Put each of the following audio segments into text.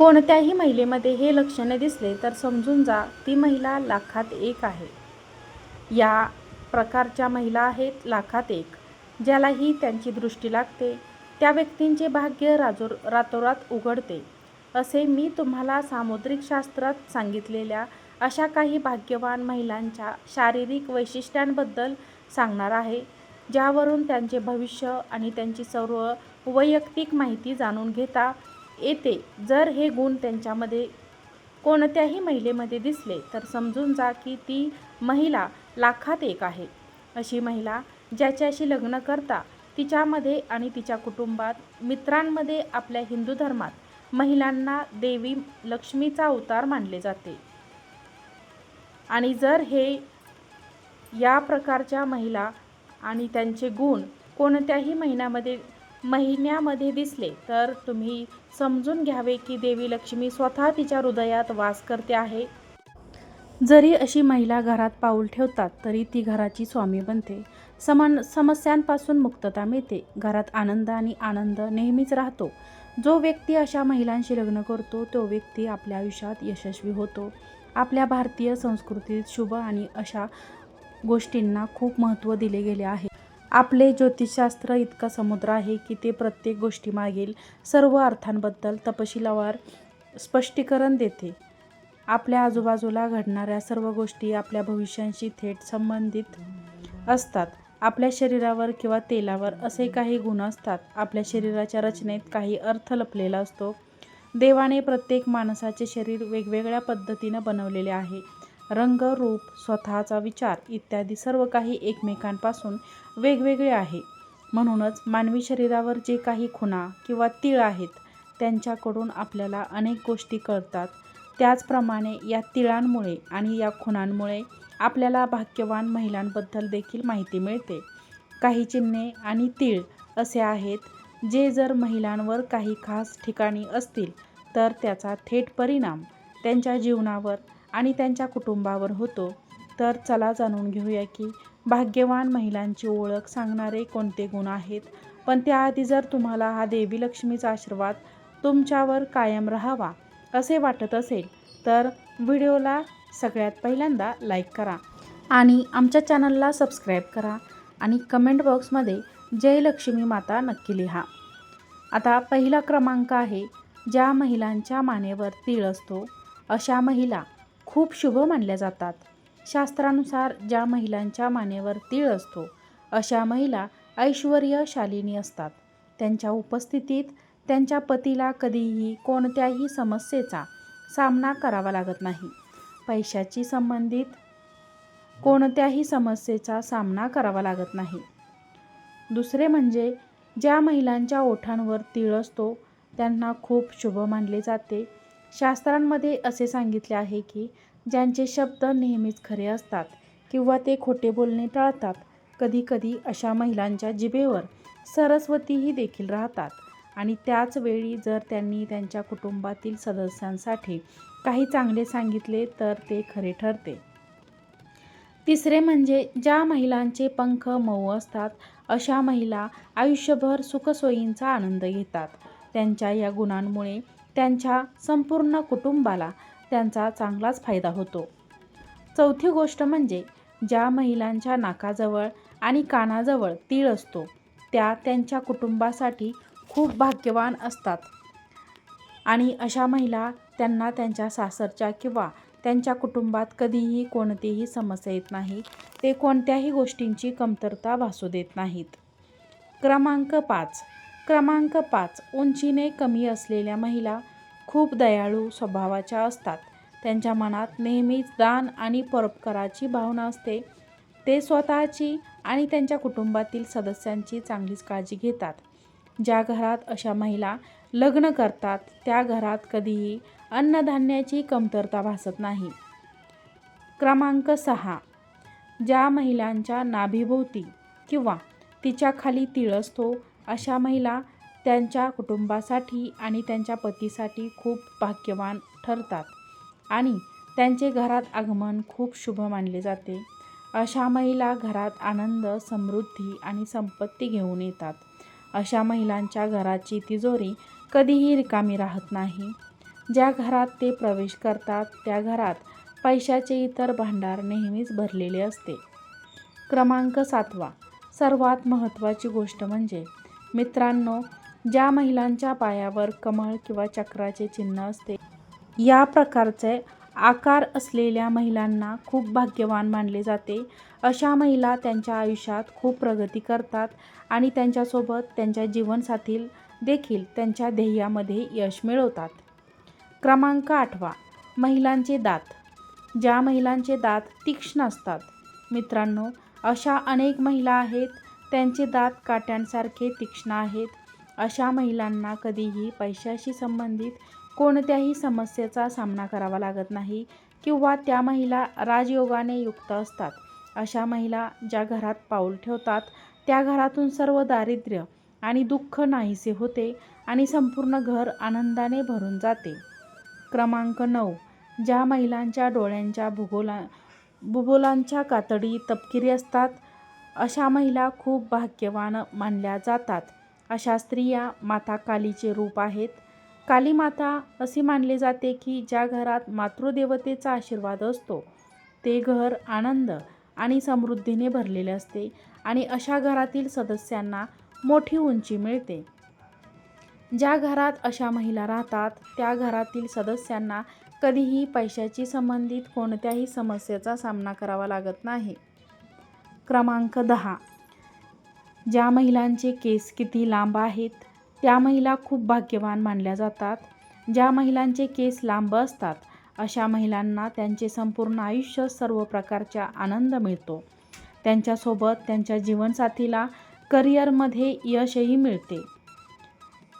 कोणत्याही महिलेमध्ये हे लक्षणे दिसले तर समजून जा ती महिला लाखात एक आहे. या प्रकारच्या महिला आहेत लाखात एक ज्यालाही त्यांची दृष्टी लागते त्या व्यक्तींचे भाग्य राजोर रातोरात उघडते. असे मी तुम्हाला सामुद्रिक शास्त्रात सांगितलेल्या अशा काही भाग्यवान महिलांच्या शारीरिक वैशिष्ट्यांबद्दल सांगणार आहे ज्यावरून त्यांचे भविष्य आणि त्यांची सर्व वैयक्तिक माहिती जाणून घेता येते. जर हे गुण त्यांच्यामध्ये कोणत्याही महिलेमध्ये दिसले तर समजून जा की ती महिला लाखात एक आहे. अशी महिला ज्याच्याशी लग्न करता तिच्यामध्ये आणि तिच्या कुटुंबात मित्रांमध्ये आपल्या हिंदू धर्मात महिलांना देवी लक्ष्मीचा अवतार मानले जाते. आणि जर हे या प्रकारच्या महिला आणि त्यांचे गुण कोणत्याही महिन्यामध्ये महिन्यामध्ये दिसले तर तुम्ही समजून घ्यावे की देवी लक्ष्मी स्वतः तिच्या हृदयात वास करते आहे. जरी अशी महिला घरात पाऊल ठेवतात तरी ती घराची स्वामी बनते. समन समस्यांपासून मुक्तता मिळते. घरात आनंद आणि आनंद नेहमीच राहतो. जो व्यक्ती अशा महिलांशी लग्न करतो तो व्यक्ती आपल्या आयुष्यात यशस्वी होतो. आपल्या भारतीय संस्कृतीत शुभ आणि अशा गोष्टींना खूप महत्त्व दिले गेले आहे. आपले ज्योतिषशास्त्र इतकं समुद्र आहे की ते प्रत्येक गोष्टीमागील सर्व अर्थांबद्दल तपशीलावर स्पष्टीकरण देते. आपल्या आजूबाजूला घडणाऱ्या सर्व गोष्टी आपल्या भविष्याशी थेट संबंधित असतात. आपल्या शरीरावर किंवा तेलावर असे काही गुण असतात. आपल्या शरीराच्या रचनेत काही अर्थ लपलेला असतो. देवाने प्रत्येक माणसाचे शरीर वेगवेगळ्या पद्धतीनं बनवलेले आहे. रंग रूप स्वतःचा विचार इत्यादी सर्व काही एकमेकांपासून वेगवेगळे आहे. म्हणूनच मानवी शरीरावर जे काही खुणा किंवा तीळ आहेत त्यांच्याकडून आपल्याला अनेक गोष्टी कळतात. त्याचप्रमाणे या तिळांमुळे आणि या खुणांमुळे आपल्याला भाग्यवान महिलांबद्दल देखील माहिती मिळते. काही चिन्हे आणि तीळ असे आहेत जे जर महिलांवर काही खास ठिकाणी असतील तर त्याचा थेट परिणाम त्यांच्या जीवनावर आणि त्यांच्या कुटुंबावर होतो. तर चला जाणून घेऊया की भाग्यवान महिलांची ओळख सांगणारे कोणते गुण आहेत? पण त्याआधी जर तुम्हाला हा देवी लक्ष्मीचा आशीर्वाद तुमच्यावर कायम राहावा असे वाटत असेल तर व्हिडिओला सगळ्यात पहिल्यांदा लाईक करा आणि आमच्या चॅनलला सबस्क्राईब करा आणि कमेंट बॉक्समध्ये जय लक्ष्मी माता नक्की लिहा. आता पहिला क्रमांक आहे ज्या महिलांच्या मानेवर तीळ असतो अशा महिला खूप शुभ मानल्या जातात. शास्त्रानुसार ज्या महिलांच्या मानेवर तीळ असतो अशा महिला ऐश्वर्यशालिनी असतात. त्यांच्या उपस्थितीत त्यांच्या पतीला कधीही कोणत्याही समस्येचा सामना करावा लागत नाही. पैशाची संबंधित कोणत्याही समस्येचा सामना करावा लागत नाही. दुसरे म्हणजे ज्या महिलांच्या ओठांवर तीळ असतो त्यांना खूप शुभ मानले जाते. शास्त्रांमध्ये असे सांगितले आहे की ज्यांचे शब्द नेहमीच खरे असतात किंवा ते खोटे बोलणे टाळतात कधीकधी अशा महिलांच्या जिभेवर सरस्वतीही देखील राहतात. आणि त्याच वेळी जर त्यांनी त्यांच्या कुटुंबातील सदस्यांसाठी काही चांगले सांगितले तर ते खरे ठरते. तिसरे म्हणजे ज्या महिलांचे पंख मऊ असतात अशा महिला आयुष्यभर सुखसोयींचा आनंद घेतात. त्यांच्या या गुणांमुळे त्यांच्या संपूर्ण कुटुंबाला त्यांचा चांगलाच फायदा होतो. चौथी गोष्ट म्हणजे ज्या महिलांच्या नाकाजवळ आणि कानाजवळ तीळ असतो त्या त्यांच्या कुटुंबासाठी खूप भाग्यवान असतात. आणि अशा महिला त्यांना त्यांच्या सासरच्या किंवा त्यांच्या कुटुंबात कधीही कोणतीही समस्या येत नाही ते कोणत्याही गोष्टींची कमतरता भासू देत नाहीत. क्रमांक पाच. क्रमांक पाच उंचीने कमी असलेल्या महिला खूप दयाळू स्वभावाच्या असतात. त्यांच्या मनात नेहमीच दान आणि परोपकाराची भावना असते. ते स्वतःची आणि त्यांच्या कुटुंबातील सदस्यांची चांगलीच काळजी घेतात. ज्या घरात अशा महिला लग्न करतात त्या घरात कधीही अन्नधान्याची कमतरता भासत नाही. क्रमांक सहा. ज्या महिलांच्या नाभीभोवती किंवा तिच्या खाली तिळ असतो अशा महिला त्यांच्या कुटुंबासाठी आणि त्यांच्या पतीसाठी खूप भाग्यवान ठरतात. आणि त्यांचे घरात आगमन खूप शुभ मानले जाते. अशा महिला घरात आनंद समृद्धी आणि संपत्ती घेऊन येतात. अशा महिलांच्या घराची तिजोरी कधीही रिकामी राहत नाही. ज्या घरात ते प्रवेश करतात त्या घरात पैशाचे इतर भांडार नेहमीच भरलेले असते. क्रमांक सातवा. सर्वात महत्त्वाची गोष्ट म्हणजे मित्रांनो ज्या महिलांच्या पायावर कमळ किंवा चक्राचे चिन्ह असते या प्रकारचे आकार असलेल्या महिलांना खूप भाग्यवान मानले जाते. अशा महिला त्यांच्या आयुष्यात खूप प्रगती करतात आणि त्यांच्यासोबत त्यांच्या जीवनसाथील देखील त्यांच्या ध्येयामध्ये यश मिळवतात. क्रमांक आठवा महिलांचे दात. ज्या महिलांचे दात तीक्ष्ण असतात मित्रांनो अशा अनेक महिला आहेत त्यांचे दात काट्यांसारखे तीक्ष्ण आहेत. अशा महिलांना कधीही पैशाशी संबंधित कोणत्याही समस्येचा सामना करावा लागत नाही किंवा त्या महिला राजयोगाने युक्त असतात. अशा महिला ज्या घरात पाऊल ठेवतात त्या घरातून सर्व दारिद्र्य आणि दुःख नाहीसे होते आणि संपूर्ण घर आनंदाने भरून जाते. क्रमांक नऊ. ज्या महिलांच्या डोळ्यांच्या भूगोला भूगोलांच्या कातडी तपकिरी असतात अशा महिला खूप भाग्यवान मानल्या जातात. अशा स्त्रिया माता कालीचे रूप आहेत. काली माता असे मानले जाते की ज्या घरात मातृदेवतेचा आशीर्वाद असतो ते घर आनंद आणि समृद्धीने भरलेले असते आणि अशा घरातील सदस्यांना मोठी उंची मिळते. ज्या घरात अशा महिला राहतात त्या घरातील सदस्यांना कधीही पैशाची संबंधित कोणत्याही समस्येचा सामना करावा लागत नाही. क्रमांक दहा. ज्या महिलांचे केस किती लांब आहेत त्या महिला खूप भाग्यवान मानल्या जातात. ज्या महिलांचे केस लांब असतात अशा महिलांना त्यांचे संपूर्ण आयुष्य सर्व प्रकारचा आनंद मिळतो. त्यांच्यासोबत त्यांच्या जीवनसाथीला करिअरमध्ये यशही मिळते.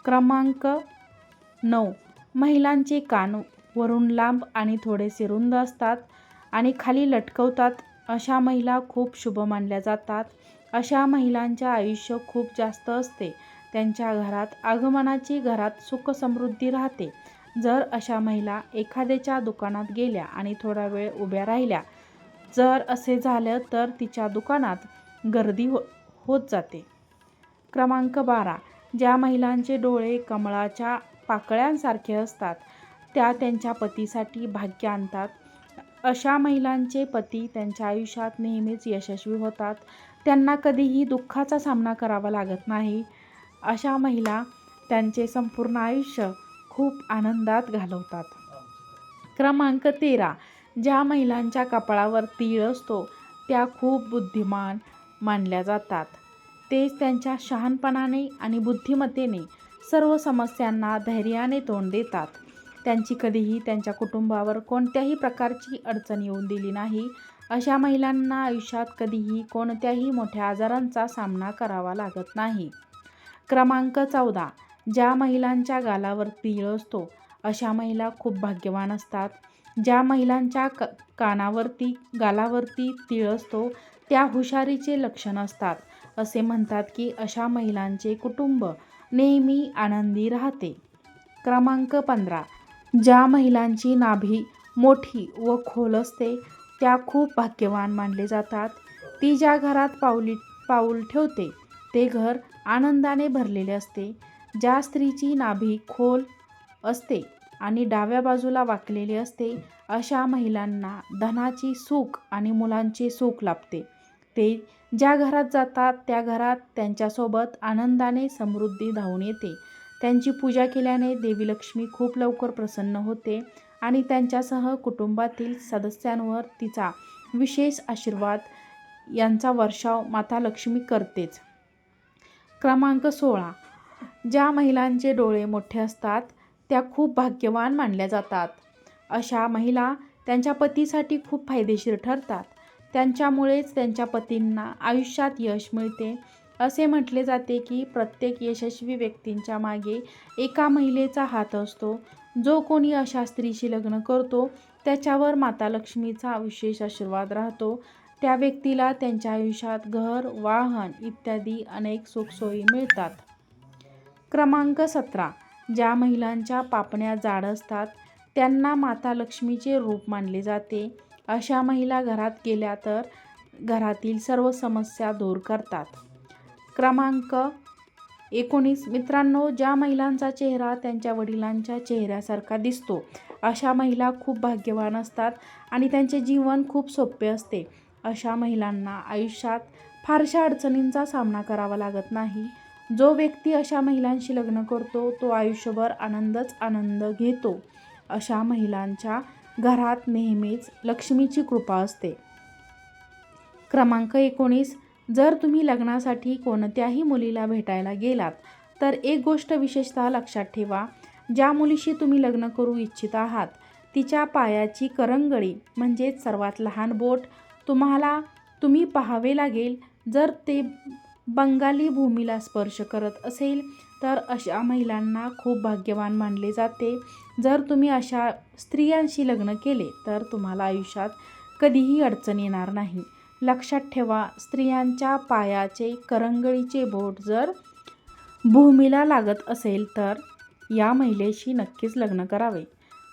क्रमांक नऊ. महिलांचे कान वरून लांब आणि थोडेसे रुंद असतात आणि खाली लटकवतात अशा महिला खूप शुभ मानल्या जातात. अशा महिलांचे आयुष्य खूप जास्त असते. त्यांच्या घरात आगमनाची घरात सुख समृद्धी राहते. जर अशा महिला एखाद्याच्या दुकानात गेल्या आणि थोडा वेळ उभ्या राहिल्या जर असे झालं तर तिच्या दुकानात गर्दी हो होत जाते. क्रमांक बारा. ज्या महिलांचे डोळे कमळाच्या पाकळ्यांसारखे असतात त्या त्यांच्या पतीसाठी भाग्य आणतात. अशा महिलांचे पती त्यांच्या आयुष्यात नेहमीच यशस्वी होतात. त्यांना कधीही दुःखाचा सामना करावा लागत नाही. अशा महिला त्यांचे संपूर्ण आयुष्य खूप आनंदात घालवतात. क्रमांक तेरा. ज्या महिलांच्या कपाळावर तीळ असतो त्या खूप बुद्धिमान मानल्या जातात. तेच त्यांच्या शहाणपणाने आणि बुद्धिमत्तेने सर्व समस्यांना धैर्याने तोंड देतात. त्यांची कधीही त्यांच्या कुटुंबावर कोणत्याही प्रकारची अडचण येऊन दिली नाही. अशा महिलांना आयुष्यात कधीही कोणत्याही मोठ्या आजारांचा सामना करावा लागत नाही. क्रमांक चौदा. ज्या महिलांच्या गालावर तीळ असतो अशा महिला खूप भाग्यवान असतात. ज्या महिलांच्या क कानावरती गालावरती तीळ असतो त्या हुशारीचे लक्षण असतात. असे म्हणतात की अशा महिलांचे कुटुंब नेहमी आनंदी राहते. क्रमांक पंधरा. ज्या महिलांची नाभी मोठी व खोल असते त्या खूप भाग्यवान मानले जातात. ती ज्या घरात पाऊली पाऊल ठेवते ते घर आनंदाने भरलेले असते. ज्या स्त्रीची नाभी खोल असते आणि डाव्या बाजूला वाकलेली असते अशा महिलांना धनाची सुख आणि मुलांचे सुख लाभते. ते ज्या घरात जातात त्या घरात त्यांच्यासोबत आनंदाने समृद्धी धावून येते. त्यांची पूजा केल्याने देवी लक्ष्मी खूप लवकर प्रसन्न होते आणि त्यांच्यासह कुटुंबातील सदस्यांवर तिचा विशेष आशीर्वाद यांचा वर्षाव माता लक्ष्मी करतेच. क्रमांक सोळा. ज्या महिलांचे डोळे मोठे असतात त्या खूप भाग्यवान मानल्या जातात. अशा महिला त्यांच्या पतीसाठी खूप फायदेशीर ठरतात. त्यांच्यामुळेच त्यांच्या पतींना आयुष्यात यश मिळते असे म्हटले जाते की प्रत्येक यशस्वी व्यक्तींच्या मागे एका महिलेचा हात असतो. जो कोणी अशा स्त्रीशी लग्न करतो त्याच्यावर माता लक्ष्मीचा विशेष आशीर्वाद राहतो. त्या व्यक्तीला त्यांच्या आयुष्यात घर वाहन इत्यादी अनेक सुखसोयी मिळतात. क्रमांक सतरा. ज्या महिलांच्या पापण्या जाड असतात त्यांना माता लक्ष्मीचे रूप मानले जाते. अशा महिला घरात गेल्या तर घरातील सर्व समस्या दूर करतात. क्रमांक एकोणीस. मित्रांनो ज्या महिलांचा चेहरा त्यांच्या वडिलांच्या चेहऱ्यासारखा दिसतो अशा महिला खूप भाग्यवान असतात आणि त्यांचे जीवन खूप सोपे असते. अशा महिलांना आयुष्यात फारशा अडचणींचा सामना करावा लागत नाही. जो व्यक्ती अशा महिलांशी लग्न करतो तो आयुष्यभर आनंदच आनंद घेतो. अशा महिलांच्या घरात नेहमीच लक्ष्मीची कृपा असते. क्रमांक एकोणीस. जर तुम्ही लग्नासाठी कोणत्याही मुलीला भेटायला गेलात तर एक गोष्ट विशेषतः लक्षात ठेवा ज्या मुलीशी तुम्ही लग्न करू इच्छित आहात तिच्या पायाची करंगळी म्हणजेच सर्वात लहान बोट तुम्हाला तुम्ही पाहावे लागेल. जर ते बंगाली भूमीला स्पर्श करत असेल तर अशा महिलांना खूप भाग्यवान मानले जाते. जर तुम्ही अशा स्त्रियांशी लग्न केले तर तुम्हाला आयुष्यात कधीही अडचण येणार नाही. लक्षात ठेवा स्त्रियांच्या पायाचे करंगळीचे बोट जर भूमीला लागत असेल तर या महिलेशी नक्कीच लग्न करावे.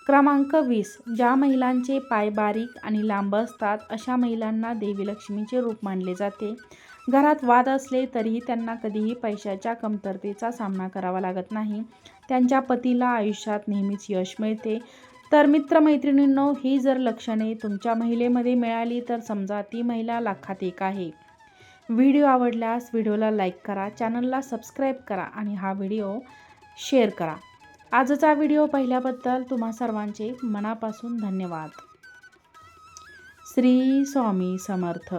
क्रमांक वीस. ज्या महिलांचे पाय बारीक आणि लांब असतात अशा महिलांना देवी लक्ष्मीचे रूप मानले जाते. घरात वाद असले तरीही त्यांना कधीही पैशाच्या कमतरतेचा सामना करावा लागत नाही. त्यांच्या पतीला आयुष्यात नेहमीच यश मिळते. तर मित्रमैत्रिणींनो ही जर लक्षणे तुमच्या महिलेमध्ये मिळाली तर समजा ती महिला लाखात एक आहे. व्हिडिओ आवडल्यास व्हिडिओला लाईक करा चॅनलला सबस्क्राईब करा आणि हा व्हिडिओ शेअर करा. आजचा व्हिडिओ पाहिल्याबद्दल तुम्हा सर्वांचे मनापासून धन्यवाद. श्री स्वामी समर्थ.